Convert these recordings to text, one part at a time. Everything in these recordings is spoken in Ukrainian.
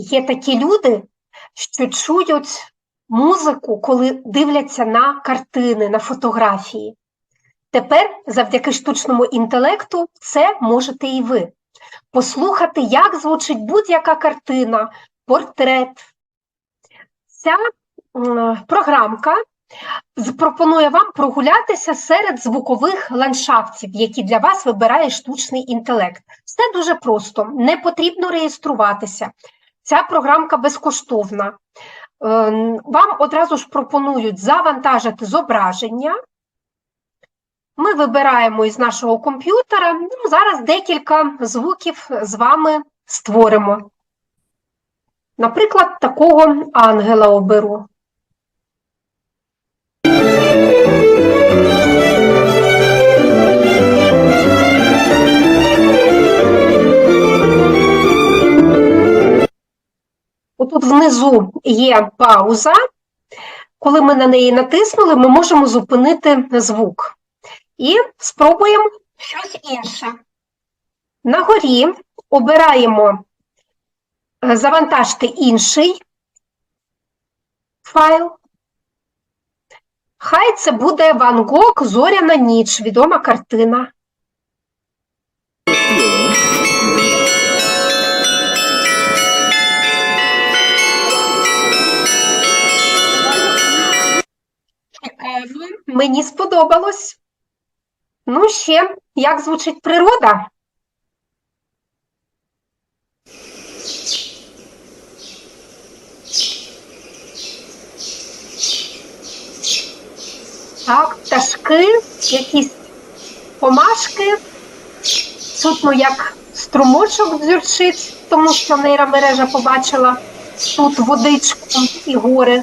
Є такі люди, що чують музику, коли дивляться на картини, на фотографії. Тепер, завдяки штучному інтелекту, це можете і ви. Послухати, як звучить будь-яка картина, портрет. Ця програмка запропонує вам прогулятися серед звукових ландшафтів, які для вас вибирає штучний інтелект. Все дуже просто, не потрібно реєструватися. Ця програмка безкоштовна. Е, Вам одразу ж пропонують завантажити зображення. Ми вибираємо із нашого комп'ютера. Ну, зараз декілька звуків з вами створимо. Наприклад, такого ангела оберу. Отут внизу є пауза. Коли ми на неї натиснули, ми можемо зупинити звук. І спробуємо щось інше. На горі обираємо е, завантажити інший файл. Хай це буде Ван Гог Зоряна ніч, відома картина. Мені сподобалось. Ну, ще, як звучить природа? Так, пташки, якісь помашки. Чутно, як струмочок дзюрчить, тому що нейромережа побачила тут водичку і гори.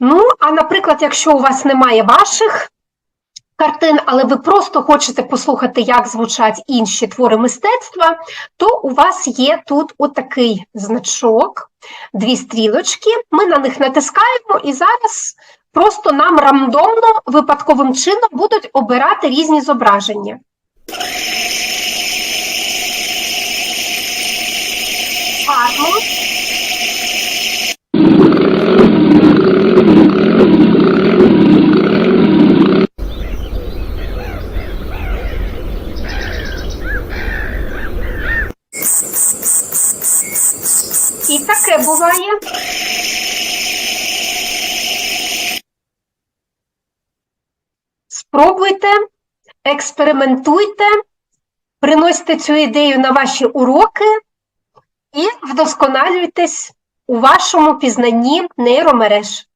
Ну, а наприклад, якщо у вас немає ваших картин, але ви просто хочете послухати, як звучать інші твори мистецтва, то у вас є тут отакий значок, дві стрілочки. Ми на них натискаємо, і зараз просто нам рандомно, випадковим чином будуть обирати різні зображення. Гарно. І таке буває. Спробуйте, експериментуйте, приносьте цю ідею на ваші уроки і вдосконалюйтесь у вашому пізнанні нейромереж.